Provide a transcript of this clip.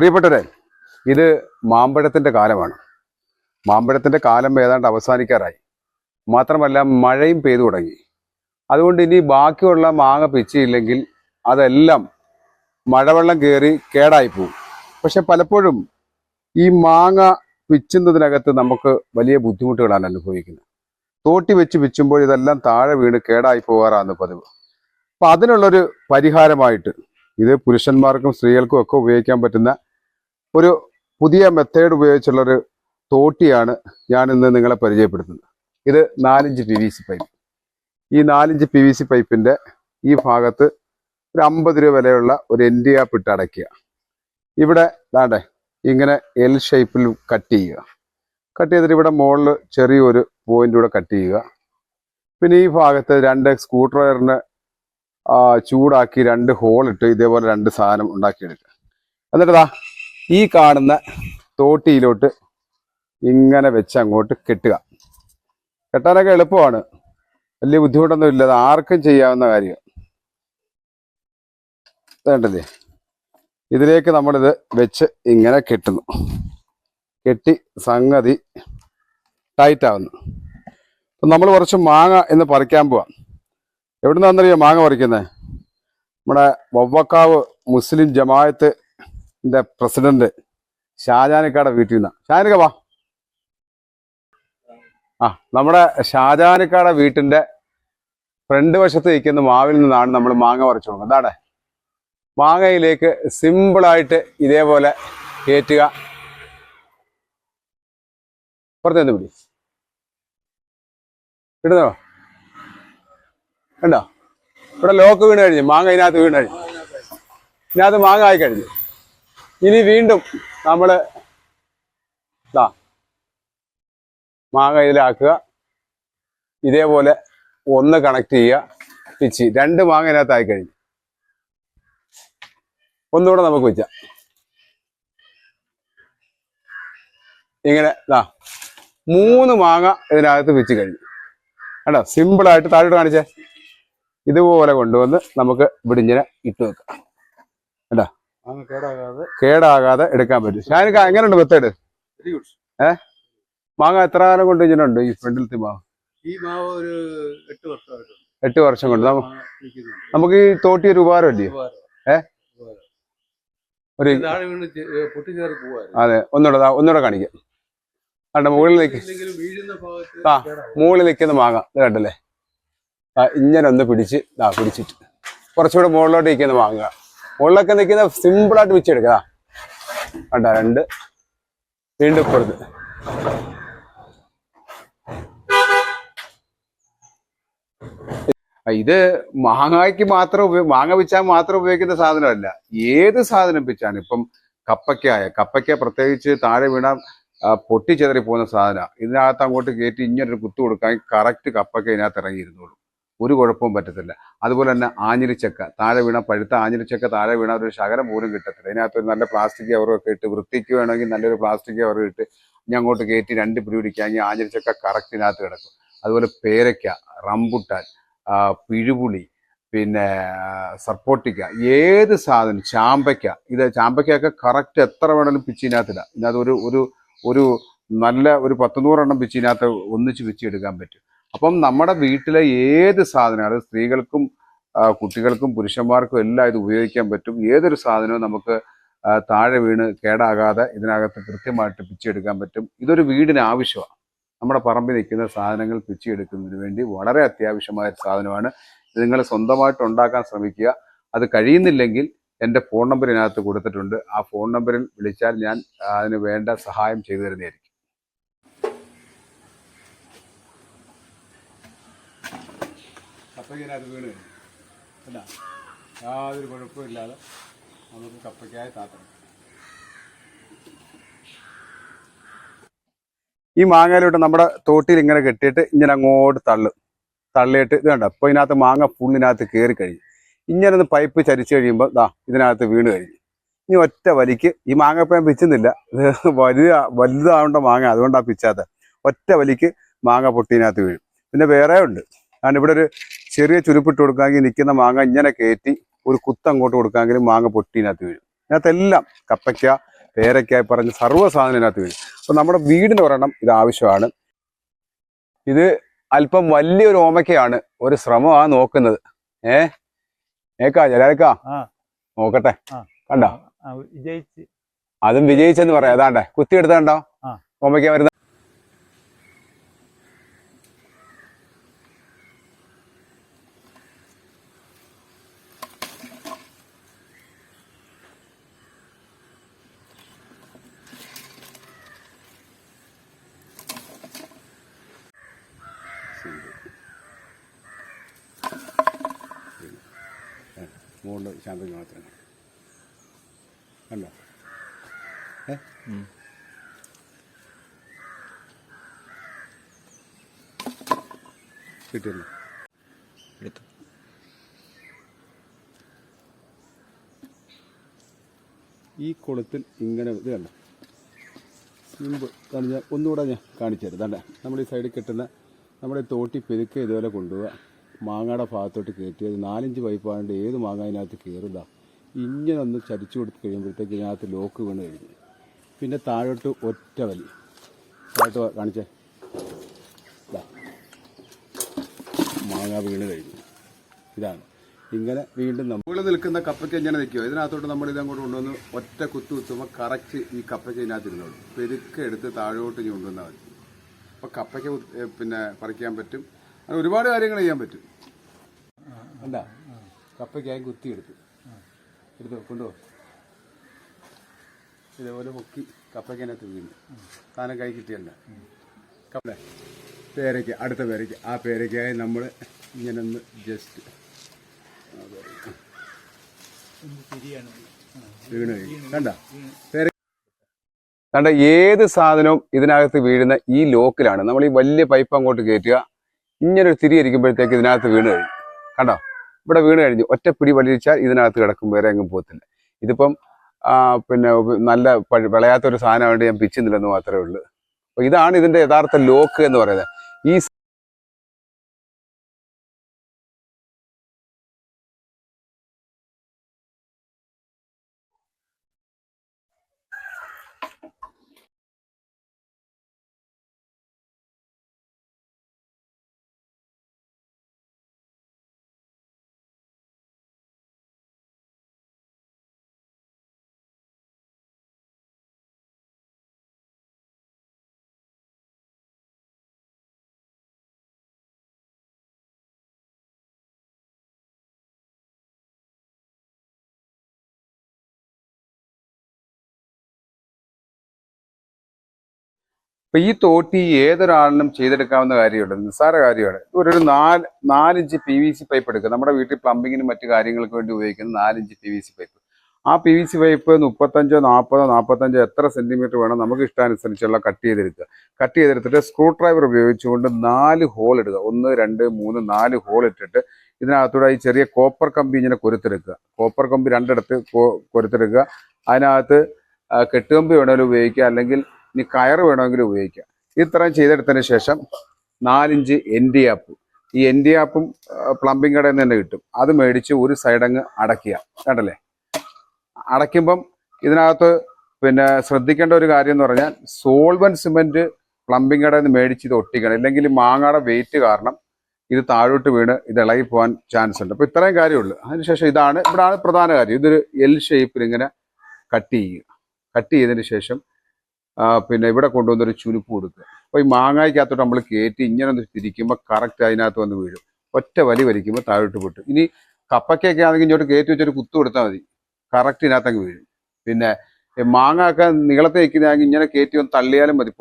പ്രിയപ്പെട്ടവരെ ഇത് മാമ്പഴത്തിന്റെ കാലമാണ്. മാമ്പഴത്തിന്റെ കാലം ഏതാണ്ട് അവസാനിക്കാറായി. മാത്രമല്ല മഴയും പെയ്തു തുടങ്ങി. അതുകൊണ്ട് ഇനി ബാക്കിയുള്ള മാങ്ങ പിച്ചിയില്ലെങ്കിൽ അതെല്ലാം മഴവെള്ളം കയറി കേടായി പോകും പക്ഷെ പലപ്പോഴും ഈ മാങ്ങ പിച്ചുന്നതിനകത്ത് നമുക്ക് വലിയ ബുദ്ധിമുട്ടുകളാണ് അനുഭവിക്കുന്നത്. തോട്ടി വെച്ച് പിച്ചുമ്പോൾ ഇതെല്ലാം താഴെ വീണ് കേടായി പോകാറാണ് പതിവ്. അപ്പൊ അതിനുള്ളൊരു പരിഹാരമായിട്ട് ഇത് പുരുഷന്മാർക്കും സ്ത്രീകൾക്കും ഒക്കെ ഉപയോഗിക്കാൻ പറ്റുന്ന ഒരു പുതിയ മെത്തേഡ് ഉപയോഗിച്ചുള്ളൊരു തോട്ടിയാണ് ഞാൻ ഇന്ന് നിങ്ങളെ പരിചയപ്പെടുത്തുന്നത്. ഇത് നാലിഞ്ച് പി വി സി പൈപ്പ് ഈ നാലിഞ്ച് പി വി സി പൈപ്പിന്റെ ഈ ഭാഗത്ത് ഒരു അമ്പത് രൂപ വിലയുള്ള ഒരു എൻ ഡി ആപ്പ് ഇട്ട് അടയ്ക്കുക. ഇവിടെ ദാണ്ടേ ഇങ്ങനെ എൽ ഷേപ്പിൽ കട്ട് ചെയ്യുക. കട്ട് ചെയ്തിട്ട് ഇവിടെ മുകളിൽ ചെറിയൊരു പോയിന്റ് കൂടെ കട്ട് ചെയ്യുക. പിന്നെ ഈ ഭാഗത്ത് രണ്ട് സ്ക്രൂ ചൂടാക്കി രണ്ട് ഹോൾ ഇട്ട് ഇതേപോലെ രണ്ട് സാധനം ഉണ്ടാക്കിയെടുക്കുക. എന്നിട്ട് ദാ ഈ കാണുന്ന തോട്ടിയിലോട്ട് ഇങ്ങനെ വെച്ച് അങ്ങോട്ട് കെട്ടുക. കെട്ടാനൊക്കെ എളുപ്പമാണ്. വലിയ ബുദ്ധിമുട്ടൊന്നും ഇല്ല. ആർക്കും ചെയ്യാവുന്ന കാര്യം. വേണ്ടല്ലേ ഇതിലേക്ക് നമ്മളിത് വെച്ച് ഇങ്ങനെ കെട്ടുന്നു. കെട്ടി സംഗതി ടൈറ്റാവുന്നു. അപ്പം നമ്മൾ കുറച്ച് മാങ്ങ എന്ന് പറിക്കാൻ പോവാം. എവിടുന്നാന്നറിയോ മാങ്ങ പറിക്കുന്നത് നമ്മുടെ വവ്വക്കാവ് മുസ്ലിം ജമായത്ത് പ്രസിഡന്റ് ഷാജാനിക്കാടെ വീട്ടിൽ നിന്നാണ് ഷാജാനിക്ക വാ. ആ നമ്മുടെ ഷാജാനിക്കാടെ വീട്ടിന്റെ ഫ്രണ്ട് വശത്ത് നിൽക്കുന്ന മാവിൽ നിന്നാണ് നമ്മൾ മാങ്ങ പറിച്ചു അതാണ് മാങ്ങയിലേക്ക് സിമ്പിളായിട്ട് ഇതേപോലെ കയറ്റുക. പുറത്ത് നിന്ന് പിടി ഇടുന്നോ? ഉണ്ടോ ഇവിടെ ലോക്ക് വീണ് കഴിഞ്ഞു. മാങ്ങ ഇതിനകത്ത് വീണ് കഴിഞ്ഞു. ഇതിനകത്ത് മാങ്ങ ആയി കഴിഞ്ഞു. ഇനി വീണ്ടും നമ്മൾ മാങ്ങ ഇതിലാക്കുക. ഇതേപോലെ ഒന്ന് കണക്ട് ചെയ്യുക. പിച്ചി. രണ്ട് മാങ്ങ ഇതിനകത്ത് ആയി കഴിഞ്ഞു. ഒന്നുകൂടെ നമുക്ക് വെച്ച ഇങ്ങനെ ദാ മൂന്ന് മാങ്ങ ഇതിനകത്ത് വെച്ച് കഴിഞ്ഞു. കണ്ടോ? സിമ്പിളായിട്ട് താഴോട്ട് കാണിച്ചേ. ഇതുപോലെ കൊണ്ടുവന്ന് നമുക്ക് ഇവിടെ ഇങ്ങനെ ഇട്ട് വെക്കാം. കേടാകാതെ എടുക്കാൻ പറ്റും. ഷാനിക്ക എങ്ങനെയുണ്ട് മെത്തേഡ്? വെരി ഗുഡ് മാങ്ങ എത്ര കാലം കൊണ്ട് ഇങ്ങനെയുണ്ട് ഈ ഫ്രണ്ടിലത്തെ മാവ്? ഈ മാവ് ഒരു എട്ട് വർഷമായിട്ടുണ്ട്. എട്ട് വർഷം കൊണ്ട്. നമുക്ക് ഈ തോട്ടി ഒരു ഉപകാരമല്ലേ ഉപകാരം. ഏ? ഉപകാരം. ഒരു അതെ ഒന്നുകൂടെ ഒന്നുകൂടെ കാണിക്കാം. കണ്ട ഭാഗത്ത് ആ. മുകളിൽ നിൽക്കുന്ന മാങ്ങ. ഇത് കണ്ടല്ലേ? ആ ഇങ്ങനെ ഒന്ന് പിടിച്ച് ആ പിടിച്ചിട്ട്. കുറച്ചുകൂടെ മുകളിലോട്ട് നിൽക്കുന്ന മാങ്ങ. മുകളിലൊക്കെ നിൽക്കുന്ന സിമ്പിളായിട്ട് വെച്ചെടുക്കുക കണ്ട രണ്ട്. വീണ്ടും ഇപ്പുറത്ത്. ഇത് മാങ്ങയ്ക്ക് മാത്രം മാങ്ങ വെച്ചാൽ മാത്രം ഉപയോഗിക്കുന്ന സാധനമല്ല. ഏത് സാധനം വെച്ചാണ് ഇപ്പം കപ്പയ്ക്കായ കപ്പയ്ക്ക പ്രത്യേകിച്ച് താഴെ വീണാൽ പൊട്ടിച്ചെതറി പോകുന്ന സാധനമാണ്. ഇതിനകത്ത് അങ്ങോട്ട് കയറ്റി ഇങ്ങനൊരു കുത്തു കൊടുക്കാൻ കറക്റ്റ് കപ്പയ്ക്ക ഇതിനകത്ത് ഇറങ്ങിയിരുന്നുള്ളൂ. ഒരു കുഴപ്പവും പറ്റത്തില്ല. അതുപോലെ തന്നെ ആഞ്ഞിലിച്ചക്ക താഴെ വീണ പഴുത്ത ആഞ്ഞിലിച്ചക്ക താഴെ വീണ ഒരു ശകലം പോലും കിട്ടത്തില്ല. ഒരു നല്ല പ്ലാസ്റ്റിക് കവറൊക്കെ ഇട്ട് വൃത്തിക്ക് വേണമെങ്കിൽ നല്ലൊരു പ്ലാസ്റ്റിക് കവർ ഇട്ട് ഞാൻ അങ്ങോട്ട് കയറ്റി രണ്ട് പിടി പിടിക്കാമെങ്കിൽ ആഞ്ഞിലിച്ചക്ക കറക്റ്റിനകത്ത് കിടക്കും. അതുപോലെ പേരയ്ക്ക റംബുട്ടാൻ പിഴുപുളി പിന്നെ സർപ്പോട്ടിക്ക ഏത് സാധനം ചാമ്പയ്ക്ക. ഇത് ചാമ്പയ്ക്കൊക്കെ കറക്റ്റ് എത്ര വേണമെങ്കിലും പിച്ചിനകത്തിടാം ഇതിനകത്ത് ഒരു ഒരു ഒരു നല്ല ഒരു പത്തുനൂറെണ്ണം പിച്ചിനകത്ത് ഒന്നിച്ച് പിച്ചി എടുക്കാൻ പറ്റും. അപ്പം നമ്മുടെ വീട്ടിലെ ഏത് സാധനം അത് സ്ത്രീകൾക്കും കുട്ടികൾക്കും പുരുഷന്മാർക്കും എല്ലാം ഇത് ഉപയോഗിക്കാൻ പറ്റും. ഏതൊരു സാധനവും നമുക്ക് താഴെ വീണ് കേടാകാതെ ഇതിനകത്ത് കൃത്യമായിട്ട് പിച്ചെടുക്കാൻ പറ്റും. ഇതൊരു വീടിന് ആവശ്യമാണ്. നമ്മുടെ പറമ്പിൽ നിൽക്കുന്ന സാധനങ്ങൾ പിച്ചിയെടുക്കുന്നതിന് വേണ്ടി വളരെ അത്യാവശ്യമായ സാധനമാണ്. ഇത് നിങ്ങൾ സ്വന്തമായിട്ട് ഉണ്ടാക്കാൻ ശ്രമിക്കുക. അത് കഴിയുന്നില്ലെങ്കിൽ എന്റെ ഫോൺ നമ്പർ ഇതിനകത്ത് കൊടുത്തിട്ടുണ്ട്. ആ ഫോൺ നമ്പറിൽ വിളിച്ചാൽ ഞാൻ അതിന് വേണ്ട സഹായം ചെയ്തു തരുന്നതായിരിക്കും. കപ്പയ്ക്കതിനകത്ത് വീണ് കഴിഞ്ഞു. അല്ല യാതൊരു കുഴപ്പമില്ലാതെ നമുക്ക് കപ്പയ്ക്കായി താത്തണം. ഈ മാങ്ങയിലോട്ട് നമ്മുടെ തോട്ടിൽ ഇങ്ങനെ കെട്ടിയിട്ട് ഇങ്ങനെ അങ്ങോട്ട് തള്ളും. തള്ളിയിട്ട് ഇത് കണ്ടോ? അപ്പോൾ ഇതിനകത്ത് മാങ്ങ ഫുള്ളിനകത്ത് കയറി കഴിഞ്ഞു. ഇങ്ങനെ ഒന്ന് പൈപ്പ് ചരിച്ചു കഴിയുമ്പോൾ ദാ ഇതിനകത്ത് വീണ് കഴിഞ്ഞു. ഇനി ഒറ്റ വലിക്ക് ഈ മാങ്ങ ഇപ്പം പിച്ചുന്നില്ല. ഇത് വലുത വലുതാവേണ്ട മാങ്ങ അതുകൊണ്ടാണ് പിച്ചാത്ത. ഒറ്റ വലിക്ക് മാങ്ങ പൊട്ടിനകത്ത് വീഴും. പിന്നെ വേറെ ഉണ്ട്. കാരണം ഇവിടെ ഒരു ചെറിയ ചുരുപ്പിട്ട് കൊടുക്കാമെങ്കിൽ നിൽക്കുന്ന മാങ്ങ ഇങ്ങനെ കയറ്റി ഒരു കുത്ത് അങ്ങോട്ട് കൊടുക്കാമെങ്കിലും മാങ്ങ പൊട്ടിനകത്ത് വീഴും. ഇതിനകത്തെല്ലാം കപ്പയ്ക്ക പേരയ്ക്ക പറഞ്ഞ സർവ സാധനം ഇതിനകത്ത് വീഴും. അപ്പം നമ്മുടെ വീടിന് ഒരെണ്ണം ഇത് ആവശ്യമാണ്. ഇത് അല്പം വലിയൊരു ഓമയ്ക്കയാണ്. ഒരു ശ്രമമാണ് നോക്കുന്നത്. ഏ? ഏക്കാ ചിലക്കാ. നോക്കട്ടെ. കണ്ടോ? അതും വിജയിച്ചെന്ന് പറയാം. അതാണ്ടേ. കുത്തി എടുത്താണ്ടോ ആ. ഓമയ്ക്ക വരുന്ന മുകളിൽ ശാന്തക്ക് മാത്രം. കണ്ടോ? ഏ? എടുത്തു ഈ കുളത്തിൽ ഇങ്ങനെ ഇത് കണ്ട? മുമ്പ് ഞാൻ ഒന്നുകൂടെ ഞാൻ കാണിച്ചു തരാം. നമ്മുടെ ഈ സൈഡിൽ കിട്ടുന്ന നമ്മുടെ തോട്ടി പെരുക്കെ ഇതുപോലെ കൊണ്ടുപോവുക മാങ്ങയുടെ ഭാഗത്തോട്ട് കയറ്റി. അത് നാലഞ്ച് പൈപ്പാണ്ട് ഏത് മാങ്ങ അതിനകത്ത് കയറുക ഇങ്ങനെ ഒന്ന് ചരിച്ചു കൊടുത്ത് കഴിയുമ്പോഴത്തേക്ക് ഇതിനകത്ത് ലോക്ക് വീണ് കഴിഞ്ഞു. പിന്നെ താഴോട്ട് ഒറ്റ വലി. താഴോട്ട് കാണിച്ചേ. മാങ്ങ വീണ് കഴിഞ്ഞു. ഇതാണ്. ഇങ്ങനെ വീണ്ടും നമ്മൾ നിൽക്കുന്ന കപ്പയ്ക്ക് എങ്ങനെ നിൽക്കുമോ ഇതിനകത്തോട്ട് നമ്മൾ ഇതങ്ങോട്ട് കൊണ്ടുവന്ന് ഒറ്റ കുത്തു കുത്തുമ്പോൾ കറക്റ്റ് ഈ കപ്പയ്ക്ക് ഇതിനകത്ത് ഇരുന്നോളൂ പെരുക്കെ എടുത്ത് താഴോട്ട് ഇനി കൊണ്ടുവന്നാൽ മതി. അപ്പോൾ കപ്പയ്ക്ക് പിന്നെ പറിക്കാൻ പറ്റും. അങ്ങനെ ഒരുപാട് കാര്യങ്ങൾ ചെയ്യാൻ പറ്റും. അല്ല കപ്പയ്ക്കായി കുത്തി എടുത്തു. കൊണ്ടുപോ ഇതേപോലെ പൊക്കി കപ്പയ്ക്കതിനകത്ത് വീണു. സാധനം കൈ കിട്ടിയല്ല. കപ്പ പേരയ്ക്ക അടുത്ത പേരയ്ക്ക. ആ പേരയ്ക്കായി നമ്മൾ ഇങ്ങനെ ഒന്ന് ജസ്റ്റ് കണ്ട? ഏത് സാധനവും ഇതിനകത്ത് വീഴുന്ന ഈ ലോക്കിലാണ്. നമ്മൾ ഈ വലിയ പൈപ്പ് അങ്ങോട്ട് കയറ്റുക ഇങ്ങനെ ഒരു തിരിയിരിക്കുമ്പോഴത്തേക്ക് ഇതിനകത്ത് വീണ് കഴിഞ്ഞു കണ്ടോ? ഇവിടെ വീണ് കഴിഞ്ഞു. ഒറ്റ പിടി വലിച്ചാൽ ഇതിനകത്ത് കിടക്കും വേറെ എങ്ങും പോകത്തില്ല. ഇതിപ്പം പിന്നെ നല്ല വിളയാത്ത ഒരു സാധനമായിട്ട് ഞാൻ പിച്ചുന്നില്ലെന്ന് മാത്രമേ ഉള്ളൂ. അപ്പൊ ഇതാണ് ഇതിന്റെ യഥാർത്ഥ ലോക്ക് എന്ന് പറയുന്നത്. ഈ ഇപ്പൊ ഈ തോട്ടി ഏതൊരാളിനും ചെയ്തെടുക്കാവുന്ന കാര്യമുണ്ട്. നിസ്സാര കാര്യമാണ്. ഒരു നാല് നാലിഞ്ച് പി വി സി പൈപ്പ് എടുക്കുക. നമ്മുടെ വീട്ടിൽ പ്ലംബിങ്ങിനും മറ്റു കാര്യങ്ങൾക്ക് വേണ്ടി ഉപയോഗിക്കുന്ന നാലിഞ്ച് പി വി സി പൈപ്പ് ആ പി വി സി പൈപ്പ് മുപ്പത്തഞ്ചോ നാൽപ്പതോ നാൽപ്പത്തഞ്ചോ എത്ര സെന്റിമീറ്റർ വേണം നമുക്ക് ഇഷ്ടാനുസരിച്ചുള്ള കട്ട് ചെയ്തെടുക്കുക. കട്ട് ചെയ്തെടുത്തിട്ട് സ്ക്രൂ ഡ്രൈവർ ഉപയോഗിച്ചുകൊണ്ട് നാല് ഹോൾ ഇടുക. ഒന്ന് രണ്ട് മൂന്ന് നാല് ഹോൾ ഇട്ടിട്ട് ഇതിനകത്തൂടെ ഈ ചെറിയ കോപ്പർ കമ്പി ഇങ്ങനെ കൊരുത്തെടുക്കുക. കോപ്പർ കമ്പി രണ്ടിടത്ത് കൊരുത്തെടുക്കുക. അതിനകത്ത് കെട്ടുകമ്പി വേണമെങ്കിലും ഉപയോഗിക്കുക. അല്ലെങ്കിൽ ഇനി കയറ് വേണമെങ്കിൽ ഉപയോഗിക്കാം. ഇത്രയും ചെയ്തെടുത്തതിന് ശേഷം നാലിഞ്ച് എൻ ഡി ആപ്പ്. ഈ എൻ ഡി ആപ്പും പ്ലംബിംഗ് കടയിൽ നിന്ന് തന്നെ കിട്ടും. അത് മേടിച്ച് ഒരു സൈഡങ്ങ് അടയ്ക്കുക. കണ്ടല്ലേ? അടയ്ക്കുമ്പം ഇതിനകത്ത് പിന്നെ ശ്രദ്ധിക്കേണ്ട ഒരു കാര്യം എന്ന് പറഞ്ഞാൽ സോൾവൻ സിമെന്റ് പ്ലംബിംഗ് കടയിൽ നിന്ന് മേടിച്ച് ഇത് ഒട്ടിക്കണം. ഇല്ലെങ്കിൽ മാങ്ങയുടെ വെയിറ്റ് കാരണം ഇത് താഴോട്ട് വീണ് ഇത് ഇളകി പോകാൻ ചാൻസ് ഉണ്ട്. അപ്പോൾ ഇത്രയും കാര്യമുള്ളൂ. അതിനുശേഷം ഇതാണ് ഇവിടാണ് പ്രധാന കാര്യം. ഇതൊരു എൽ ഷേപ്പിൽ ഇങ്ങനെ കട്ട് ചെയ്യുക. കട്ട് ചെയ്തതിന് ശേഷം പിന്നെ ഇവിടെ കൊണ്ടുവന്നൊരു ചുരുപ്പ് കൊടുക്കുക. അപ്പോൾ ഈ മാങ്ങായ്ക്കകത്തോട്ട് നമ്മൾ കയറ്റി ഇങ്ങനെ ഒന്ന് തിരിക്കുമ്പോൾ കറക്റ്റ് അതിനകത്ത് വന്ന് വീഴും. ഒറ്റ വലി വലിക്കുമ്പോൾ താഴോട്ട് പൊട്ടും. ഇനി കപ്പയ്ക്കൊക്കെ ആണെങ്കിൽ ഇങ്ങോട്ട് കയറ്റി വെച്ചൊരു കുത്തു കൊടുത്താൽ മതി. കറക്റ്റ് ഇതിനകത്തങ്ങ് വീഴും. പിന്നെ മാങ്ങ ഒക്കെ നീളത്തെ ഇങ്ങനെ കയറ്റി ഒന്ന് തള്ളിയാലും മതി.